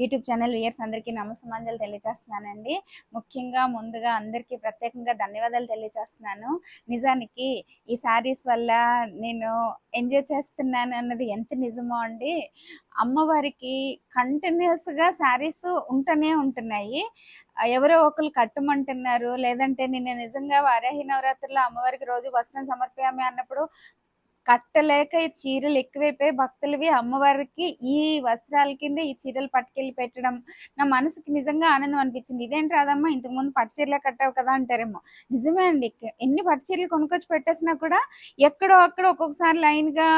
YouTube channel years అందరికీ నమస్సమాంజలు తెలియజేస్తున్నానండి. ముఖ్యంగా ముందుగా అందరికీ ప్రత్యేకంగా ధన్యవాదాలు తెలియజేస్తున్నాను. నిజానికి ఈ శారీస్ వల్ల నేను ఎంజాయ్ చేస్తున్నాను అన్నది ఎంత నిజమో అండి. అమ్మవారికి కంటిన్యూస్గా శారీస్ ఉంటూనే ఉంటున్నాయి. ఎవరో ఒకరు కట్టమంటున్నారు. లేదంటే నిన్న నిజంగా వారాహి నవరాత్రిలో అమ్మవారికి రోజు వస్త్రం సమర్పయామి అన్నప్పుడు కట్టలేక ఈ చీరలు ఎక్కువైపోయి భక్తులవి అమ్మవారికి ఈ వస్త్రాల కింద ఈ చీరలు పట్టుకెళ్ళి పెట్టడం నా మనసుకి నిజంగా ఆనందం అనిపించింది. ఇదేంటి రాదమ్మా? ఇంతకుముందు పట్టు చీరలే కట్టావు కదా అంటారేమో. నిజమే అండి. ఎన్ని పట్టు చీరలు కొనుక్కొచ్చి పెట్టేసినా కూడా ఎక్కడో అక్కడ ఒక్కొక్కసారి లైన్గా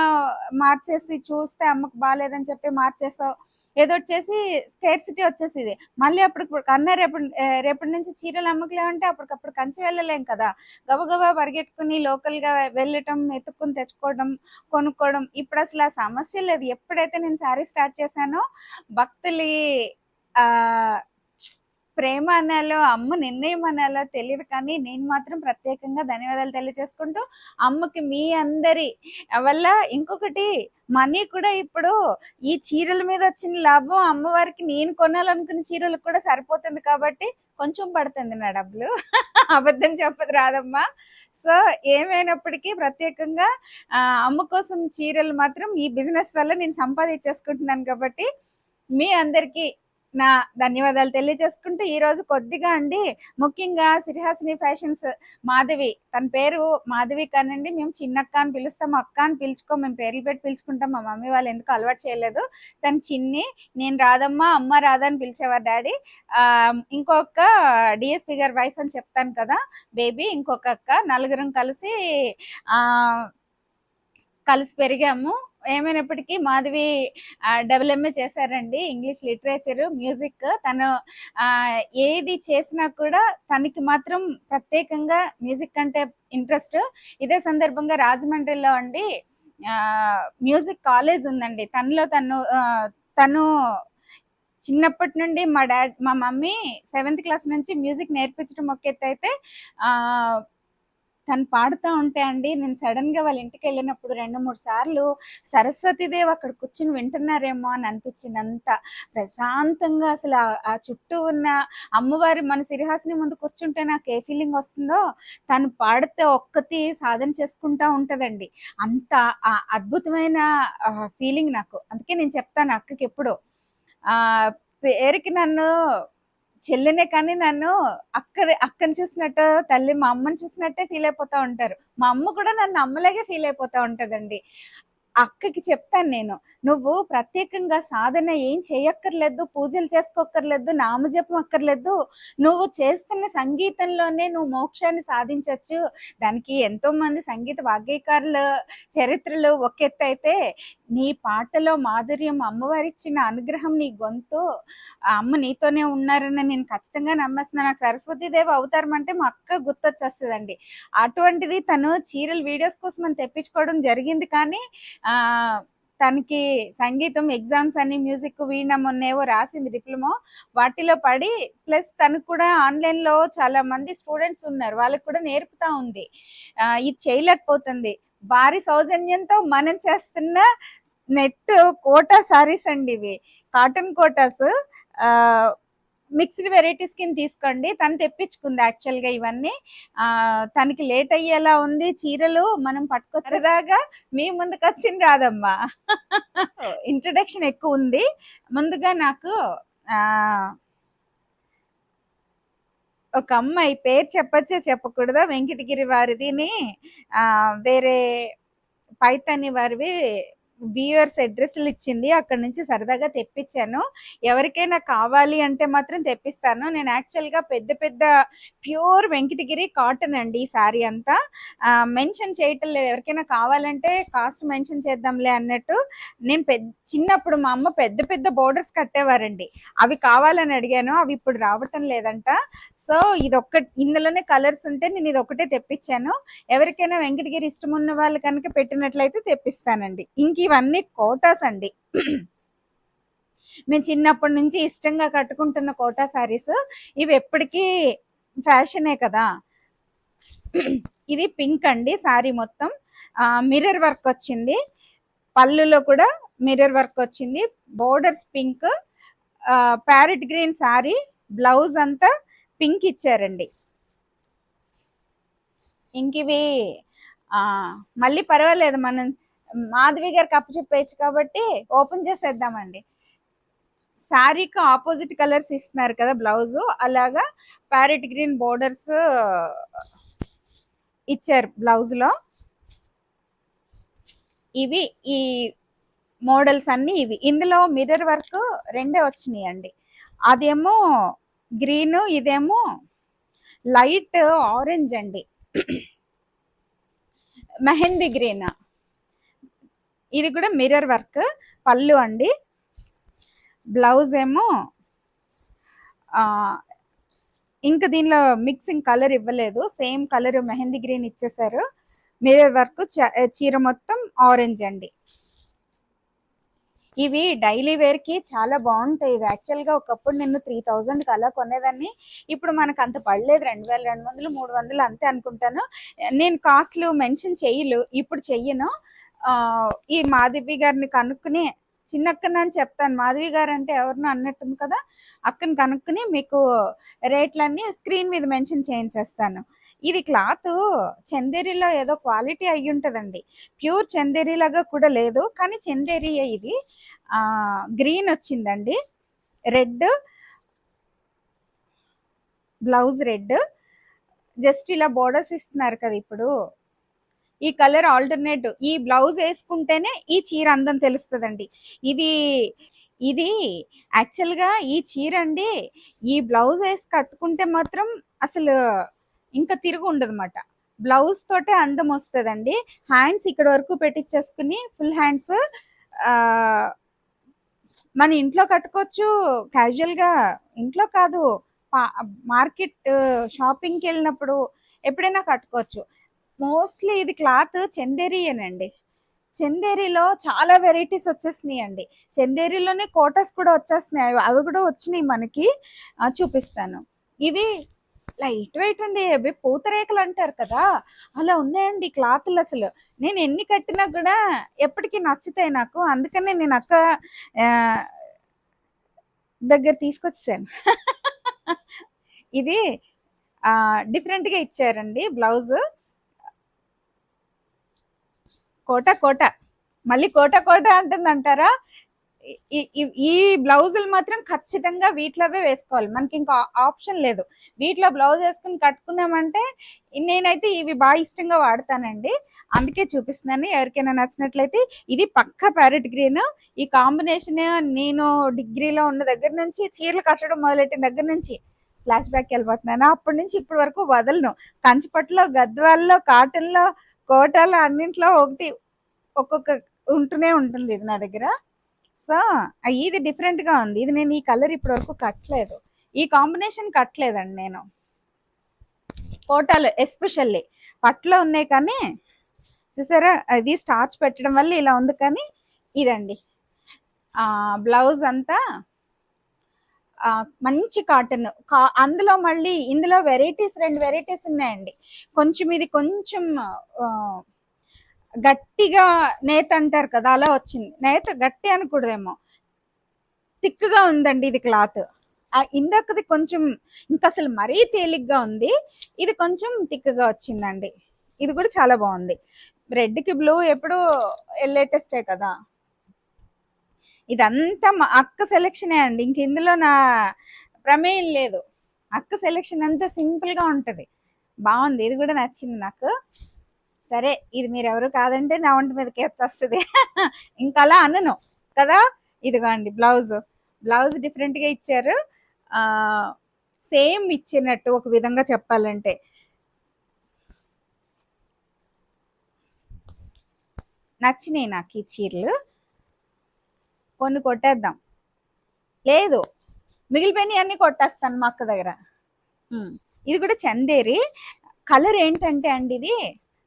మార్చేసి చూస్తే అమ్మకు బాగాలేదని చెప్పి మార్చేసావు ఏదో వచ్చేసి స్కేర్సిటీ వచ్చేసింది. మళ్ళీ అప్పుడు కన్నా రేపు రేపటి నుంచి చీరలు అమ్మకలేమంటే అప్పటికప్పుడు కంచి వెళ్ళలేం కదా. గబగబా పరిగెట్టుకుని లోకల్గా వెళ్ళటం ఎత్తుక్కుని తెచ్చుకోవడం కొనుక్కోవడం ఇప్పుడు అసలు ఆ సమస్య లేదు. ఎప్పుడైతే నేను శారీ స్టార్ట్ చేశానో భక్తులు ప్రేమ అనాలో అమ్మ నిర్ణయం అనాలో తెలియదు కానీ నేను మాత్రం ప్రత్యేకంగా ధన్యవాదాలు తెలియజేసుకుంటూ అమ్మకి మీ అందరి వల్ల ఇంకొకటి మనీ కూడా ఇప్పుడు ఈ చీరల మీద వచ్చిన లాభం అమ్మవారికి నేను కొనాలనుకున్న చీరలకు కూడా సరిపోతుంది కాబట్టి కొంచెం పడుతుంది నా డబ్బులు. అబద్ధం చెప్పదు రాదమ్మా. సో ఏమైనప్పటికీ ప్రత్యేకంగా అమ్మ కోసం చీరలు మాత్రం ఈ బిజినెస్ వల్ల నేను సంపాదించేసుకుంటున్నాను కాబట్టి మీ అందరికీ నా ధన్యవాదాలు తెలియజేసుకుంటూ ఈరోజు కొద్దిగా అండి ముఖ్యంగా సిరిహాసిని ఫ్యాషన్స్ మాధవి తన పేరు మాధవి కానండి. మేము చిన్నక్క అని పిలుస్తాం అక్క అని పిలుచుకో మేము పేర్లు పెట్టి పిలుచుకుంటాం. మా మమ్మీ వాళ్ళు ఎందుకు అలవాటు చేయలేదు. తను చిన్ని నేను రాదమ్మ అమ్మ రాధా అని పిలిచేవారు డాడీ. ఇంకొక డిఎస్పి గారి వైఫ్ అని చెప్తాను కదా బేబీ ఇంకొక అక్క నలుగురం కలిసి కలిసి పెరిగాము. ఏమైనప్పటికీ మాధవి డబుల్ చేశారండి. English literature music. తను ఏది చేసినా కూడా తనకి మాత్రం ప్రత్యేకంగా మ్యూజిక్ అంటే ఇంట్రెస్ట్. ఇదే సందర్భంగా రాజమండ్రిలో అండి మ్యూజిక్ కాలేజ్ ఉందండి. తనలో తను తను చిన్నప్పటి నుండి మా డాడ్ మా మమ్మీ సెవెంత్ క్లాస్ నుంచి మ్యూజిక్ నేర్పించడం ఒక ఎత్తు అయితే తను పాడుతూ ఉంటే అండి నేను సడన్గా వాళ్ళ ఇంటికి వెళ్ళినప్పుడు రెండు మూడు సార్లు సరస్వతీదేవి అక్కడ కూర్చుని వింటున్నారేమో అని అనిపించినంత ప్రశాంతంగా అసలు ఆ- చుట్టూ ఉన్న అమ్మవారి మన సిరిహాసిని ముందు కూర్చుంటే నాకు ఏ ఫీలింగ్ వస్తుందో తను పాడితే ఒక్కటి సాధన చేసుకుంటా ఉంటదండి. అంత ఆ అద్భుతమైన ఫీలింగ్ నాకు. అందుకే నేను చెప్తాను అక్కకి ఎప్పుడు. పేరుకి నన్ను చెల్లినే కానీ నన్ను అక్క అక్కని చూసినట్టు తల్లి మా అమ్మని చూసినట్టే ఫీల్ అయిపోతూ ఉంటారు. మా అమ్మ కూడా నన్ను అమ్మలాగే ఫీల్ అయిపోతూ ఉంటదండి. అక్కకి చెప్తాను నేను. నువ్వు ప్రత్యేకంగా సాధన ఏం చేయక్కర్లేదు పూజలు చేసుకోక్కర్లేదు నామజపం అక్కర్లేదు. నువ్వు చేస్తున్న సంగీతంలోనే నువ్వు మోక్షాన్ని సాధించవచ్చు దానికి ఎంతో మంది సంగీత వాగ్గీకారుల చరిత్రలు ఒక ఎత్తు అయితే నీ పాటలో మాధుర్యం అమ్మవారి ఇచ్చిన అనుగ్రహం నీ గొంతు ఆ అమ్మ నీతోనే ఉన్నారని నేను ఖచ్చితంగా నమ్మేస్తున్నాను. నాకు సరస్వతీదేవి అవతారం అంటే మా అక్క గుర్తొచ్చేస్తుందండి. అటువంటిది తను చీరలు వీడియోస్ కోసం అని తెప్పించుకోవడం జరిగింది కానీ తనకి సంగీతం ఎగ్జామ్స్ అని మ్యూజిక్ వీణ రాసింది డిప్లొమా. వాటిలో పడి ప్లస్ తనకు కూడా ఆన్లైన్లో చాలా మంది స్టూడెంట్స్ ఉన్నారు. వాళ్ళకి కూడా నేర్పుతా ఉంది. ఇది చేయలేకపోతుంది. భారీ సౌజన్యంతో మనం చేస్తున్న నెట్ కోటా సారీస్ అండి ఇవి. కాటన్ కోటాస్. మిక్స్డ్ వెరైటీస్ కింద తీసుకోండి. తను తెప్పించుకుంది యాక్చువల్గా ఇవన్నీ తనకి లేట్ అయ్యేలా ఉంది. చీరలు మనం పట్టుకొచ్చేదాకా మీ ముందుకు వచ్చింది రాదమ్మా ఇంట్రడక్షన్ ఎక్కువ ఉంది. ముందుగా నాకు ఒక అమ్మాయి పేరు చెప్పచ్చే చెప్పకూడదా? వెంకటగిరి వారిదిని. వేరే పైతని వారివి వ్యూవర్స్ అడ్రస్లు ఇచ్చింది. అక్కడ నుంచి సరదాగా తెప్పించాను. ఎవరికైనా కావాలి అంటే మాత్రం తెప్పిస్తాను. నేను యాక్చువల్గా పెద్ద పెద్ద ప్యూర్ వెంకటగిరి కాటన్ అండి ఈ సారీ అంతా. మెన్షన్ చేయటం లేదు. ఎవరికైనా కావాలంటే కాస్ట్ మెన్షన్ చేద్దాంలే అన్నట్టు నేను పెద్ద చిన్నప్పుడు మా అమ్మ పెద్ద పెద్ద బోర్డర్స్ కట్టేవారండి. అవి కావాలని అడిగాను. అవి ఇప్పుడు రావటం లేదంట. సో ఇది ఒక్క ఇందులోనే కలర్స్ ఉంటే నేను ఇది ఒకటే తెప్పించాను. ఎవరికైనా వెంకటగిరి ఇష్టం ఉన్న వాళ్ళు కనుక పెట్టినట్లయితే తెప్పిస్తానండి. ఇంక ఇవన్నీ కోటాస్ అండి. మేము చిన్నప్పటి నుంచి ఇష్టంగా కట్టుకుంటున్న కోటా సారీస్. ఇవి ఎప్పటికీ ఫ్యాషనే కదా. ఇది పింక్ అండి సారీ మొత్తం. మిర్రర్ వర్క్ వచ్చింది. పళ్ళులో కూడా మిర్రర్ వర్క్ వచ్చింది. Borders pink. Parrot green sari blouse అంతా పింక్ ఇచ్చారండి. ఇంక ఇవి మళ్ళీ పర్వాలేదు మనం మాధవి గారికి అప్పు చెప్పేయచ్చు కాబట్టి ఓపెన్ చేసేద్దామండి. శారీకి ఆపోజిట్ కలర్స్ ఇస్తున్నారు కదా బ్లౌజ్ అలాగా ప్యారెట్ గ్రీన్ బోర్డర్స్ ఇచ్చారు బ్లౌజ్లో. ఇవి ఈ మోడల్స్ అన్నీ ఇవి. ఇందులో మిర్రర్ వర్క్ రెండే వచ్చినాయి అండి అదేమో గ్రీన్ ఇదేమో లైట్ ఆరెంజ్ అండి. మెహందీ గ్రీన్. ఇది కూడా మిర్రర్ వర్క్ పళ్ళు అండి. బ్లౌజ్ ఏమో ఇంకా దీనిలో మిక్సింగ్ కలర్ ఇవ్వలేదు. సేమ్ కలర్ మెహందీ గ్రీన్ ఇచ్చేసారు. మిర్రర్ వర్క్ చీర మొత్తం ఆరెంజ్ అండి. ఇవి డైలీ వేర్కి చాలా బాగుంటాయి. ఇవి యాక్చువల్గా ఒకప్పుడు నేను త్రీ థౌజండ్కి అలా కొనేదాన్ని. ఇప్పుడు మనకు అంత పడలేదు. రెండు వేల రెండు వందలు మూడు వందలు అంతే అనుకుంటాను. నేను కాస్ట్లు మెన్షన్ చేయలు ఇప్పుడు చెయ్యను. ఈ మాధవి గారిని కనుక్కుని చిన్నక్కన అని చెప్తాను. మాధవి గారు అంటే ఎవరినో అన్నట్టుంది కదా అక్కని కనుక్కుని మీకు రేట్లన్నీ స్క్రీన్ మీద మెన్షన్ చేయించేస్తాను. ఇది క్లాత్ చందేరిలో ఏదో క్వాలిటీ అయి ఉంటుందండి. ప్యూర్ చందేరిలాగా కూడా లేదు కానీ చందేరి ఇది. గ్రీన్ వచ్చిందండి. Red blouse red. జస్ట్ ఇలా బోర్డర్స్ ఇస్తున్నారు కదా ఇప్పుడు. ఈ కలర్ ఆల్టర్నేట్ ఈ బ్లౌజ్ వేసుకుంటేనే ఈ చీర అందం తెలుస్తుందండి. ఇది ఇది యాక్చువల్గా ఈ చీర అండి ఈ బ్లౌజ్ వేసి కట్టుకుంటే మాత్రం అసలు ఇంకా తిరుగు ఉండదు బ్లౌజ్ తోటే అందం వస్తుందండి. హ్యాండ్స్ ఇక్కడ వరకు పెట్టించేసుకుని ఫుల్ హ్యాండ్స్ మన ఇంట్లో కట్టుకోవచ్చు క్యాజువల్గా ఇంట్లో కాదు మార్కెట్ షాపింగ్కి వెళ్ళినప్పుడు ఎప్పుడైనా కట్టుకోవచ్చు. మోస్ట్లీ ఇది క్లాత్ చందేరియేనండి. చందేరిలో చాలా వెరైటీస్ వచ్చేసినాయి అండి చందేరిలోనే కోటస్ కూడా వచ్చేస్తున్నాయి అవి- అవి కూడా వచ్చినాయి మనకి. చూపిస్తాను. ఇవి లైట్ వెయిట్ అండి. అవి పూతరేకలు అంటారు కదా. అలా ఉన్నాయండి క్లాత్లు అసలు. నేను ఎన్ని కట్టినా కూడా ఎప్పటికీ నచ్చుతాయి నాకు. అందుకనే నేను అక్క దగ్గర తీసుకొచ్చాను ఇది డిఫరెంట్గా ఇచ్చారండి బ్లౌజ్. కోట కోట. మళ్ళీ కోట కోట అంటుందంటారా? ఈ- ఈ బ్లౌజులు మాత్రం ఖచ్చితంగా వీటిలోవే వేసుకోవాలి. మనకి ఇంకా ఆప్షన్ లేదు. వీటిలో బ్లౌజ్ వేసుకుని కట్టుకున్నామంటే నేనైతే ఇవి బాగా ఇష్టంగా వాడతానండి. అందుకే చూపిస్తున్నాను. ఎవరికైనా నచ్చినట్లయితే ఇది పక్క ప్యారెట్ గ్రీన్. ఈ కాంబినేషన్ నేను డిగ్రీలో ఉన్న దగ్గర నుంచి చీరలు కట్టడం మొదలెట్టిన దగ్గర నుంచి ఫ్లాష్ బ్యాక్ వెళ్ళిపోతున్నాను. అప్పటి నుంచి ఇప్పటి వరకు వదలను. కంచిపట్టులో గద్వాల్లో కాటన్లో కోటాలో అన్నింట్లో ఒకటి ఒక్కొక్క ఉంటూనే ఉంటుంది ఇది నా దగ్గర. సో ఇది డిఫరెంట్గా ఉంది. ఇది నేను ఈ కలర్ ఇప్పటి వరకు కట్టలేదు. ఈ కాంబినేషన్ కట్టలేదండి నేను. కోటాలు ఎస్పెషల్లీ పట్టులో ఉన్నాయి కానీ చూసారా? అది స్టార్చ్ పెట్టడం వల్ల ఇలా ఉంది కానీ ఇదండి. బ్లౌజ్ అంతా మంచి కాటన్. కా అందులో మళ్ళీ ఇందులో వెరైటీస్ రెండు వెరైటీస్ ఉన్నాయండి. కొంచెం ఇది కొంచెం గట్టిగా నేత అంటారు కదా అలా వచ్చింది. నేత గట్టి అనకూడదేమో. థిక్గా ఉందండి ఇది క్లాత్. ఇందాకది కొంచెం ఇంకా అసలు మరీ తేలిగ్గా ఉంది. ఇది కొంచెం థిక్గా వచ్చిందండి. ఇది కూడా చాలా బాగుంది. రెడ్కి బ్లూ ఎప్పుడు లేటెస్టే కదా. ఇదంతా మా అక్క సెలెక్షనే అండి. ఇంక ఇందులో నా ప్రమేయం లేదు. అక్క సెలెక్షన్ అంతా సింపుల్గా ఉంటుంది. బాగుంది. ఇది కూడా నచ్చింది నాకు. సరే ఇది మీరు ఎవరు కాదంటే నా ఒంటి మీదకి వచ్చేస్తుంది. ఇంకా అలా అనను కదా? ఇదిగోండి బ్లౌజ్. బ్లౌజ్ డిఫరెంట్గా ఇచ్చారు. సేమ్ ఇచ్చినట్టు ఒక విధంగా చెప్పాలంటే. నచ్చినాయి నాకు ఈ చీరలు. కొన్ని కొట్టేద్దాం. లేదు మిగిలిపోయినవి అన్ని కొట్టేస్తాను మా అక్క దగ్గర. ఇది కూడా చందేరి. కలర్ ఏంటంటే అండి ఇది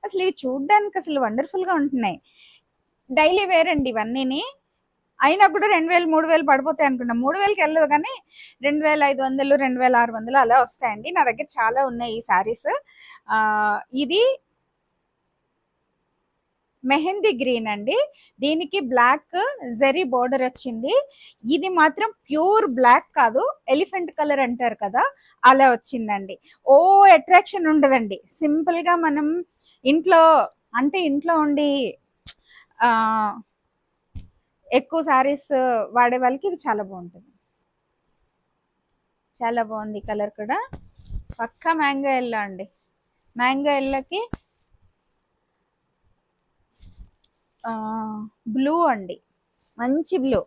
అసలు ఇవి చూడడానికి అసలు వండర్ఫుల్గా ఉంటున్నాయి. డైలీ వేర్ అండి ఇవన్నీని. అయినా కూడా రెండు వేలు మూడు వేలు పడిపోతాయి అనుకున్నాం. మూడు వేలకి వెళ్ళదు కానీ రెండు వేల ఐదు వందలు రెండు వేల ఆరు వందలు అలా వస్తాయండి. నా దగ్గర చాలా ఉన్నాయి ఈ శారీస్. ఇది మెహందీ గ్రీన్ అండి. దీనికి బ్లాక్ జెరీ బోర్డర్ వచ్చింది. ఇది మాత్రం ప్యూర్ బ్లాక్ కాదు ఎలిఫెంట్ కలర్ అంటారు కదా అలా వచ్చిందండి. ఓ అట్రాక్షన్ ఉండదండి. సింపుల్గా మనం ఇంట్లో అంటే ఇంట్లో ఉండి ఎక్కువ శారీస్ వాడే వాళ్ళకి ఇది చాలా బాగుంటుంది. చాలా బాగుంది కలర్ కూడా. పక్కా మ్యాంగో ఎల్లో అండి. మ్యాంగో ఎల్లోకి బ్లూ అండి. మంచి బ్లూ.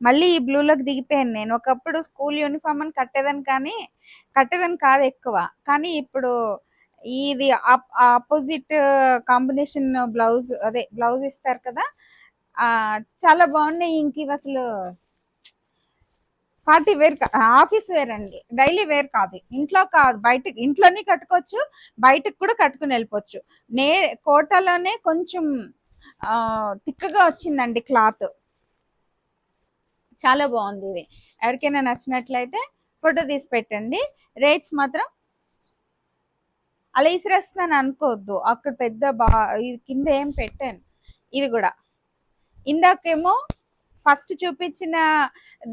మళ్ళీ ఈ బ్లూలోకి దిగిపోయాను నేను. ఒకప్పుడు స్కూల్ యూనిఫామ్ అని కట్టేదాన్ని కానీ కట్టేదాన్ని కాదు ఎక్కువ. కానీ ఇప్పుడు ఇది ఆపోజిట్ కాంబినేషన్ బ్లౌజ్ అదే బ్లౌజ్ ఇస్తారు కదా చాలా బాగున్నాయి ఇంక ఇవి అసలు. పార్టీ వేర్ ఆఫీస్ వేర్ అండి. డైలీ వేర్ కాదు. ఇంట్లో కాదు. బయట ఇంట్లోనే కట్టుకోవచ్చు. బయటకు కూడా కట్టుకుని వెళ్ళిపోవచ్చు. నే కోటలోనే కొంచెం తిక్కగా వచ్చిందండి క్లాత్. చాలా బాగుంది ఇది. ఎవరికైనా నచ్చినట్లయితే ఫోటో తీసి పెట్టండి. రేట్స్ మాత్రం అలా ఇసిరేస్తున్నాను అనుకోవద్దు. అక్కడ పెద్ద బా ఇది కింద ఏం పెట్టాను. ఇది కూడా. ఇందాకేమో ఫస్ట్ చూపించిన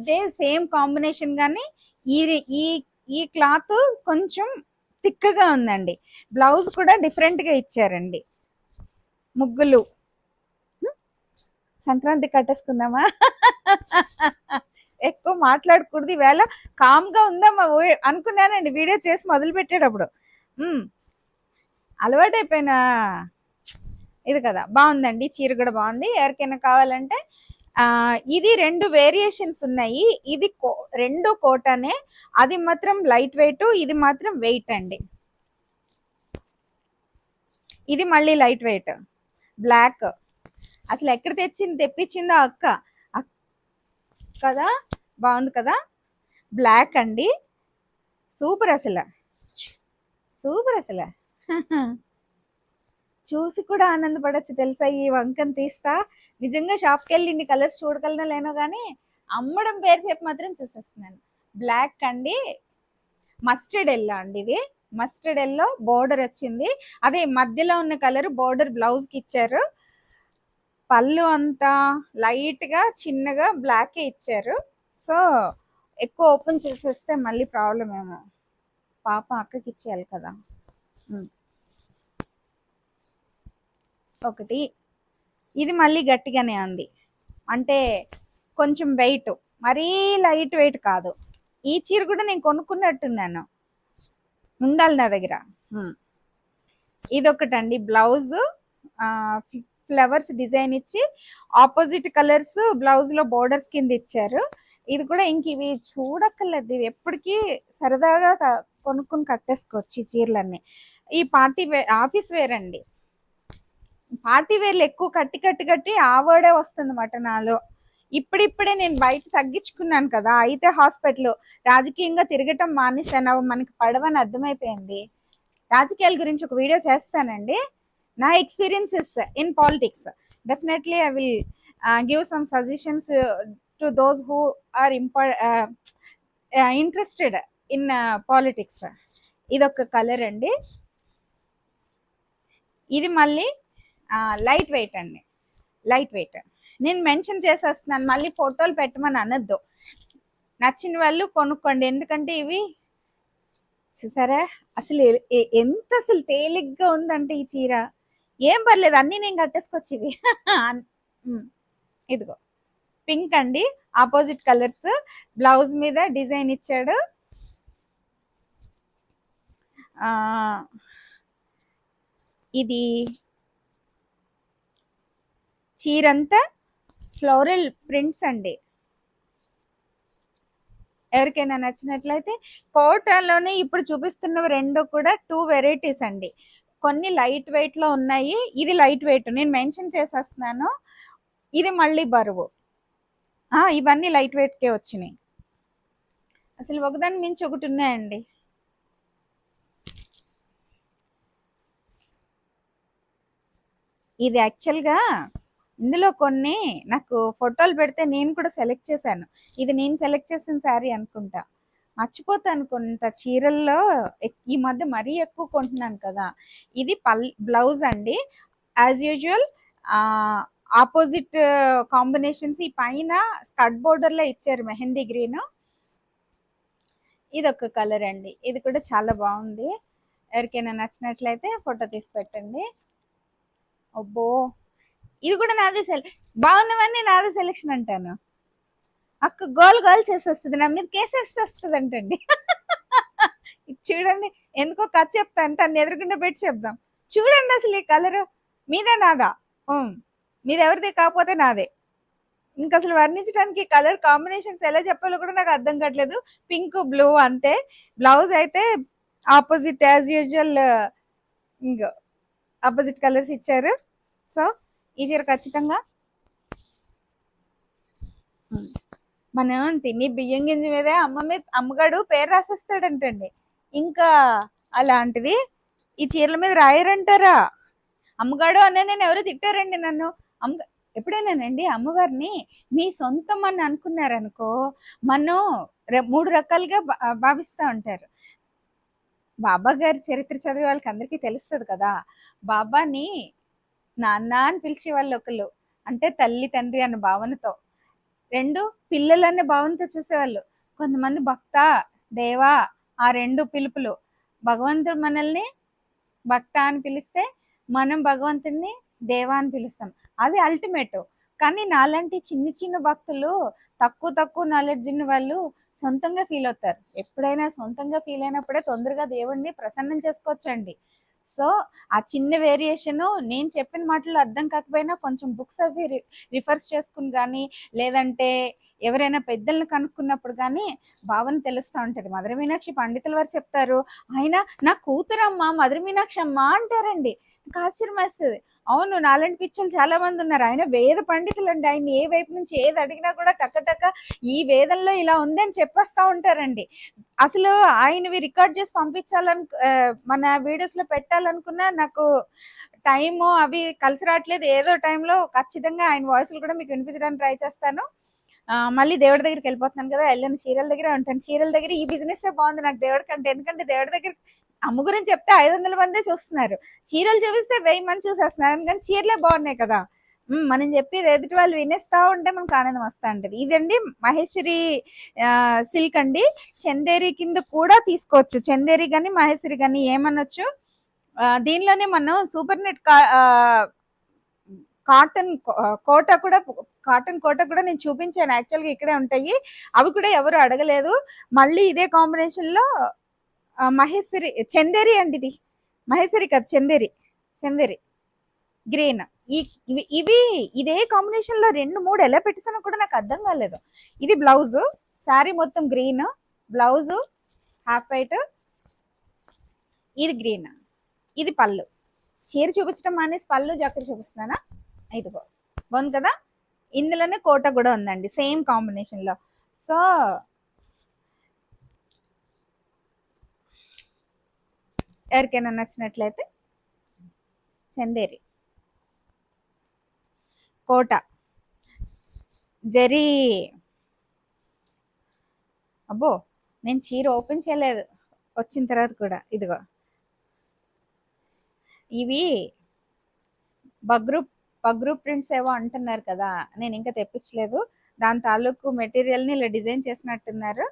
దే సేమ్ కాంబినేషన్ కానీ ఈ ఈ ఈ క్లాత్ కొంచెం థిక్గా ఉందండి. బ్లౌజ్ కూడా డిఫరెంట్గా ఇచ్చారండి. ముగ్గులు. సంక్రాంతి కట్టేసుకుందామా? ఎక్కువ మాట్లాడకూడదు. ఈవేళ కామ్గా ఉందామా అనుకున్నానండి. వీడియో చేసి మొదలు పెట్టేటప్పుడు అలవాటైపోయినా. ఇది కదా బాగుందండి. చీర కూడా బాగుంది. ఎవరికైనా కావాలంటే ఇది రెండు వేరియేషన్స్ ఉన్నాయి. ఇది కో- రెండు కోటనే. అది మాత్రం లైట్ వెయిట్ ఇది మాత్రం వెయిట్ అండి. ఇది మళ్ళీ లైట్ వెయిట్. బ్లాక్. అసలు ఎక్కడ తెచ్చింది? తెప్పించిందో అక్క? కదా? బాగుంది కదా? బ్లాక్ అండి. సూపర్ అసలు. సూపర్ అసలు. చూసి కూడా ఆనందపడచ్చు తెలుసా ఈ వంకను తీస్తా? నిజంగా షాప్కి వెళ్ళి ఇన్ని కలర్స్ చూడగలనో లేనో కానీ అమ్మడం పేరు చెప్పి మాత్రం చూసేస్తున్నాను. బ్లాక్ అండి. మస్టర్డ్ ఎల్లో అండి ఇది. మస్టర్డ్ ఎల్లో బోర్డర్ వచ్చింది. అదే మధ్యలో ఉన్న కలర్ బోర్డర్ బ్లౌజ్కి ఇచ్చారు. పళ్ళు అంతా లైట్గా చిన్నగా బ్లాకే ఇచ్చారు. సో ఎక్కువ ఓపెన్ చేసేస్తే మళ్ళీ ప్రాబ్లం ఏమో. పాప అక్కకి ఇచ్చేయాలి కదా. ఒకటి. ఇది మళ్ళీ గట్టిగానే ఉంది అంటే కొంచెం వెయిట్. మరీ లైట్ వెయిట్ కాదు. ఈ చీర కూడా నేను కొనుక్కున్నట్టున్నాను. ఉండాలి నా దగ్గర. ఇదొకటండి. బ్లౌజు బ్లౌజ్ ఫ్లవర్స్ డిజైన్ ఇచ్చి ఆపోజిట్ కలర్స్ బ్లౌజ్లో బోర్డర్స్ కింద ఇచ్చారు. ఇది కూడా ఇంక ఇవి చూడక్కర్లేదు. ఇవి ఎప్పటికీ సరదాగా కొనుక్కొని కొనుక్కుని కట్టేసుకోవచ్చు ఈ చీరలన్నీ. ఈ పార్టీ వే ఆఫీస్ వేర్ అండి. పార్టీ వేర్లు ఎక్కువ కట్టి కట్టి కట్టి ఆ వర్డే వస్తుంది నాలో. ఇప్పుడిప్పుడే నేను బయట తగ్గించుకున్నాను కదా అయితే హాస్పిటల్ రాజకీయంగా తిరగటం మానేసాను మనకి పడవని అర్థమైపోయింది. రాజకీయాల గురించి ఒక వీడియో చేస్తానండి. నా experiences in politics definitely I will give some suggestions to those who are im interested in politics ఇది ఒక కలర్ అండి. ఇది మళ్ళీ లైట్ వెయిట్ అండి. లైట్ వెయిట్ నేను మెన్షన్ చేసేస్తున్నాను మళ్ళీ ఫోటోలు పెట్టమని అనొద్దు. నచ్చిన వాళ్ళు కొనుక్కోండి. ఎందుకంటే ఇవి చూసారా? అసలు ఎంత అసలు తేలిగ్గా ఉందంటే ఈ చీర. ఏం పర్లేదు అన్నీ నేను కట్టేసుకొచ్చేవి. ఇదిగో. పింక్ అండి ఆపోజిట్ కలర్స్ బ్లౌజ్ మీద డిజైన్ ఇచ్చాడు. ఇది చీరంతా ఫ్లోరల్ ప్రింట్స్ అండి. ఎవరికైనా నచ్చినట్లయితే కోటలోనే ఇప్పుడు చూపిస్తున్న రెండు కూడా టూ వెరైటీస్ అండి. కొన్ని లైట్ వెయిట్లో ఉన్నాయి. ఇది లైట్ వెయిట్. నేను మెన్షన్ చేసేస్తున్నాను. ఇది మళ్ళీ బరువు. ఇవన్నీ లైట్ వెయిట్ కే వచ్చినాయి. అసలు ఒకదాని మించి ఒకటి ఉన్నాయండి. ఇది యాక్చువల్గా ఇందులో కొన్ని నాకు ఫోటోలు పెడితే నేను కూడా సెలెక్ట్ చేశాను. ఇది నేను సెలెక్ట్ చేసిన శారీ అనుకుంటా. మర్చిపోతాను కొంత చీరల్లో ఈ మధ్య మరీ ఎక్కువ కొంటున్నాను కదా. ఇది పల్ బ్లౌజ్ అండి. యాజ్ యూజువల్ ఆపోజిట్ కాంబినేషన్స్ ఈ పైన స్కట్ బోర్డర్లో ఇచ్చారు మెహందీ గ్రీన్. ఇది ఒక కలర్ అండి. ఇది కూడా చాలా బాగుంది. ఎవరికైనా నచ్చినట్లయితే ఫోటో తీసి పెట్టండి. అబ్బో! ఇది కూడా నాదే సెల్ బాగున్నవన్నీ నాదే సెలెక్షన్ అంటాను. అక్క గోల్ గోల్ చేసేస్తుంది నా మీద కేసేస్తే వస్తుంది అంటండి చూడండి ఎందుకో కథ చెప్తాను తను ఎదురుకుండా పెట్టి చెప్దాం. చూడండి అసలు ఈ కలర్ మీదే నాదా? మీరెవరిది కాకపోతే నాదే. ఇంకా అసలు వర్ణించడానికి కలర్ కాంబినేషన్స్ ఎలా చెప్పాలో కూడా నాకు అర్థం కావట్లేదు. పింక్ బ్లూ అంతే. బ్లౌజ్ అయితే ఆపోజిట్ యాజ్ యూజువల్ ఇంకా ఆపోజిట్ కలర్స్ ఇచ్చారు. సో ఈ చీర ఖచ్చితంగా. మనం తిని బియ్యం గింజ మీదే అమ్మ మీద అమ్మగాడు పేరు రాసేస్తాడంటండి. ఇంకా అలాంటిది ఈ చీరల మీద రాయరంటారా? అమ్మగాడు అన్న నేను ఎవరు తిట్టారండి నన్ను? అమ్మ ఎప్పుడైనానండి అమ్మవారిని? మీ సొంతం అని అనుకున్నారనుకో మనం మూడు రకాలుగా భావిస్తూ ఉంటారు. బాబా గారి చరిత్ర చదివే వాళ్ళకి అందరికీ తెలుస్తుంది కదా. బాబాని నాన్న అని పిలిచే వాళ్ళు ఒకళ్ళు. అంటే తల్లి తండ్రి అన్న భావనతో. రెండు పిల్లలన్నీ అనే భావనతో చూసేవాళ్ళు. కొంతమంది భక్త దేవా ఆ రెండు పిలుపులు. భగవంతుడు మనల్ని భక్త అని పిలిస్తే మనం భగవంతుడిని దేవా అని పిలుస్తాం. అది అల్టిమేట్ కానీ నాలాంటి చిన్న చిన్న భక్తులు తక్కువ తక్కువ నాలెడ్జ్ ఉన్న వాళ్ళు సొంతంగా ఫీల్ అవుతారు. ఎప్పుడైనా సొంతంగా ఫీల్ అయినప్పుడే తొందరగా దేవుణ్ణి ప్రసన్నం చేసుకోవచ్చండి. సో ఆ చిన్న వేరియేషన్ నేను చెప్పిన మాటలు అర్థం కాకపోయినా కొంచెం బుక్స్ అవి రిఫర్స్ చేసుకుని కానీ లేదంటే ఎవరైనా పెద్దల్ని కనుక్కున్నప్పుడు కానీ భావన తెలుస్తూ ఉంటుంది. మధుర మీనాక్షి పండితుల వారు చెప్తారు ఆయన నా కూతురమ్మ మధుర మీనాక్షి అమ్మ అంటారండి. నాకు ఆశ్చర్యం వేస్తుంది. అవును నాలాంటి పిచ్చలు చాలా మంది ఉన్నారు. ఆయన వేద పండితులు అండి ఆయన ఏ వైపు నుంచి ఏది అడిగినా కూడా టక్క టక్క ఈ వేదంలో ఇలా ఉందని చెప్పేస్తా ఉంటారండి. అసలు ఆయనవి రికార్డ్ చేసి పంపించాలను మన వీడియోస్లో పెట్టాలనుకున్నా నాకు టైము అవి కలిసి రావట్లేదు. ఏదో టైంలో ఖచ్చితంగా ఆయన వాయిస్లు కూడా మీకు వినిపించడానికి ట్రై చేస్తాను. మళ్ళీ దేవుడి దగ్గరికి వెళ్ళిపోతున్నాను కదా వెళ్ళిన చీరల దగ్గర ఉంటాను. చీరల దగ్గర ఈ బిజినెస్ బాగుంది నాకు దేవుడి కంటే ఎందుకంటే దేవుడి దగ్గర అమ్మ గురించి చెప్తే ఐదు వందల మందే చూస్తున్నారు. చీరలు చూపిస్తే వెయ్యి మంది చూసేస్తున్నారు. ఎందుకంటే చీరలే బాగున్నాయి కదా. మనం చెప్పేది ఎదుటి వాళ్ళు వినేస్తా ఉంటే మనకు ఆనందం వస్తా ఉంటది. ఇదండి మహేశ్వరి సిల్క్ అండి. చందేరి కింద కూడా తీసుకోవచ్చు. చందేరి కానీ మహేశ్వరి కానీ ఏమనొచ్చు? దీనిలోనే మనం సూపర్ నెట్ కాటన్ కోట కూడా కాటన్ కోట కూడా నేను చూపించాను. యాక్చువల్గా ఇక్కడే ఉంటాయి. అవి కూడా ఎవరు అడగలేదు. మళ్ళీ ఇదే కాంబినేషన్లో మహేశ్వరి చందేరి అండి ఇది మహేశ్వరి కాదు చందేరి. చందేరి. గ్రీన్. ఈ ఇవి- ఇవి ఇదే కాంబినేషన్లో రెండు మూడు ఎలా పెట్టేసానో కూడా నాకు అర్థం కాలేదు. ఇది బ్లౌజ్ శారీ మొత్తం గ్రీన్ బ్లౌజ్ హాఫ్ వైట్ ఇది గ్రీన్ ఇది పళ్ళు. చీర చూపించడం మానేసి పళ్ళు జాకెట్ చూపిస్తున్నానా? ఇదిగో. బాగుంది కదా? ఇందులోనే కోట కూడా ఉందండి సేమ్ కాంబినేషన్లో సో ఎవరికైనా నచ్చినట్లయితే చందేరి. కోట. జరీ. అబ్బో నేను చీర ఓపెన్ చేయలేదు. వచ్చిన తర్వాత కూడా ఇదిగో. ఇవి బగ్రూప్ బగ్రూప్ ప్రింట్స్ ఏవో అంటున్నారు కదా నేను ఇంకా తెప్పించలేదు. దాని తాలూకు మెటీరియల్ని ఇలా డిజైన్ చేసినట్టున్నారు.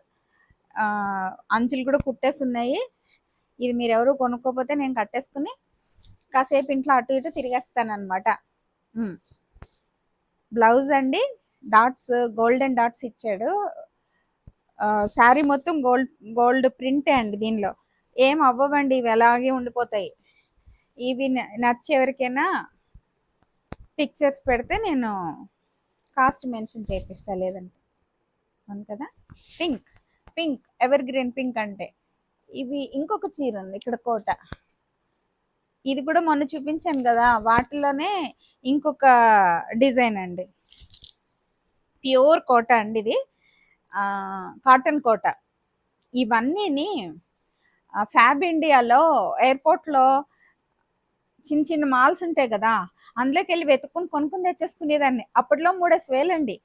అంచులు కూడా కుట్టేసి ఉన్నాయి. ఇది మీరు ఎవరు కొనుక్కోపోతే నేను కట్టేసుకుని కాసేపు ఇంట్లో అటు ఇటు తిరిగేస్తాను అనమాట బ్లౌజ్ అండి డాట్స్ గోల్డెన్ డాట్స్ ఇచ్చాడు. శారీ మొత్తం గోల్డ్ గోల్డ్ ప్రింటే అండి దీనిలో. ఏం అవ్వవండి ఇవి అలాగే ఉండిపోతాయి. ఇవి నచ్చి ఎవరికైనా పిక్చర్స్ పెడితే నేను కాస్ట్ మెన్షన్ చేపిస్తా లేదంటే. అవును కదా? Pink pink ever green pink అంటే. ఇవి ఇంకొక చీర ఉంది ఇక్కడ కోట. ఇది కూడా మొన్న చూపించాను కదా వాటిలోనే ఇంకొక డిజైన్ అండి. ప్యూర్ కోట అండి ఇది. కాటన్ కోట. ఇవన్నీని ఫ్యాబ్ ఇండియాలో ఎయిర్పోర్ట్లో చిన్న చిన్న మాల్స్ ఉంటాయి కదా అందులోకి వెళ్ళి వెతుక్కుని కొనుక్కుని తెచ్చేసుకునేదాన్ని. అప్పట్లో మూడేసి వేలండి.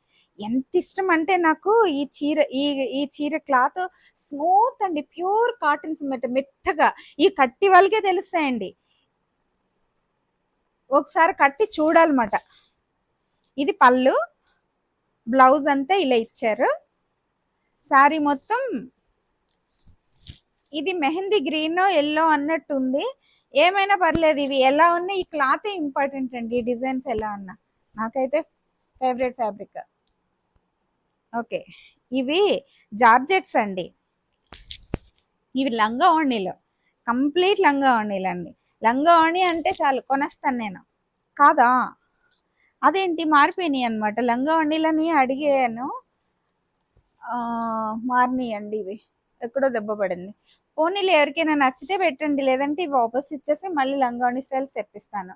ఎంత ఇష్టం అంటే నాకు ఈ చీర ఈ ఈ చీర క్లాత్ స్మూత్ అండి. ప్యూర్ కాటన్స్ మెత్త మెత్తగా. ఈ కట్టి వాళ్ళకే తెలుస్తాయండి. ఒకసారి కట్టి చూడాలన్నమాట. ఇది పళ్ళు బ్లౌజ్ అంతా ఇలా ఇచ్చారు. శారీ మొత్తం ఇది మెహందీ గ్రీన్ ఎల్లో అన్నట్టు ఉంది. ఏమైనా పర్లేదు ఇవి ఎలా ఉన్నా ఈ క్లాతే ఇంపార్టెంట్ అండి. ఈ డిజైన్స్ ఎలా ఉన్నా. నాకైతే ఫేవరెట్ ఫ్యాబ్రిక్. ఓకే. ఇవి జార్జెట్స్ అండి. ఇవి లంగా ఓణీలు. కంప్లీట్ లంగా ఓణీలు అండి. లంగా ఓణి అంటే చాలు కొనేస్తాను నేను. కాదా? అదేంటి? మారిపోయినాయి అనమాట లంగా ఓణీలని అడిగాను. మారినాయండి ఇవి. ఎక్కడో దెబ్బ పడింది. పోనీలు ఎవరికైనా నచ్చితే పెట్టండి. లేదంటే ఇవి వాపస్ ఇచ్చేసి మళ్ళీ లంగావణి స్టైల్స్ తెప్పిస్తాను.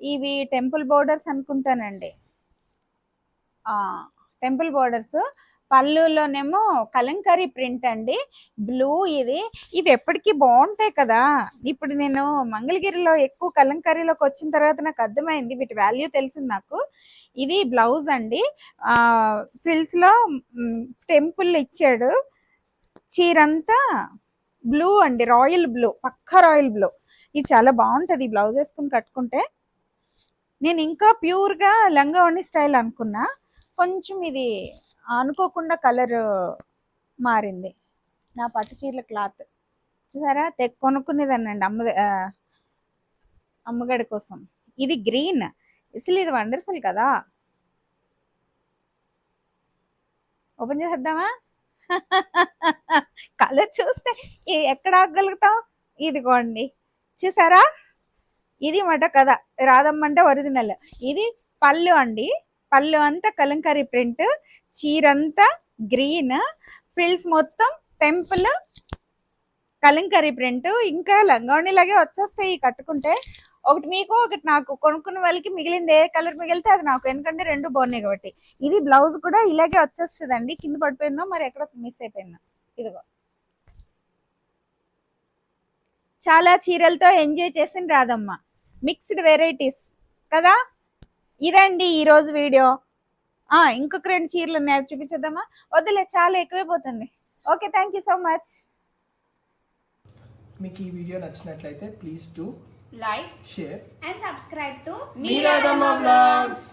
ఇవి టెంపుల్ బోర్డర్స్ అనుకుంటానండి. Temple borders. పళ్ళులోనేమో కలంకరీ ప్రింట్ అండి. బ్లూ ఇది. ఇవి ఎప్పటికీ బాగుంటాయి కదా. ఇప్పుడు నేను మంగళగిరిలో ఎక్కువ కలంకరీలోకి వచ్చిన తర్వాత నాకు అర్థమైంది. వీటి వాల్యూ తెలిసింది నాకు. ఇది బ్లౌజ్ అండి. ఫిల్స్లో టెంపుల్ ఇచ్చాడు. చీరంతా బ్లూ అండి. Royal blue. పక్క రాయల్ బ్లూ. ఇది చాలా బాగుంటుంది ఈ బ్లౌజ్ వేసుకుని కట్టుకుంటే. నేను ఇంకా ప్యూర్గా లంగా ఓణి స్టైల్ అనుకున్నా. కొంచెం ఇది అనుకోకుండా కలర్ మారింది. నా పట్టు చీరల క్లాత్. చూసారా? తె కొనుక్కునేదానండి అమ్మ అమ్మగడి కోసం. ఇది గ్రీన్. అసలు ఇది వండర్ఫుల్ కదా? ఓపెన్ చేసేద్దామా? కలర్ చూస్తే ఎక్కడ ఎక్కడ ఆగలుగుతాం ఇదిగోండి. చూసారా? ఇది మాట కదా రాదమ్మంటే ఒరిజినల్. ఇది పళ్ళు అండి. పళ్ళు అంతా కలంకారీ ప్రింట్ చీరంతా గ్రీన్ ఫ్రిల్స్ మొత్తం టెంపుల్ కలంకారీ ప్రింట్. ఇంకా లంగావణిలాగే వచ్చేస్తాయి కట్టుకుంటే. ఒకటి మీకు ఒకటి నాకు. కొనుక్కున్న వాళ్ళకి మిగిలింది ఏ కలర్ మిగిలితే అది నాకు. ఎందుకంటే రెండు బాగున్నాయి కాబట్టి. ఇది బ్లౌజ్ కూడా ఇలాగే వచ్చేస్తుందండి. కింద పడిపోయిందో మరి ఎక్కడ మిస్ అయిపోయిందో. ఇదిగో. చాలా చీరలతో ఎంజాయ్ చేసిన రాదమ్మ మిక్స్డ్ వెరైటీస్. కదా? ఇదండి ఈరోజు వీడియో. ఆ ఇంకొక రెండు చీరలు ఉన్నాయి. అవి చూపించేద్దామా? వద్దులే చాలా ఎక్కువైపోతుంది. Okay thank you so much మీకు ఈ వీడియో నచ్చినట్లయితే please to like share to మీరాదమ్మ బ్లాగ్స్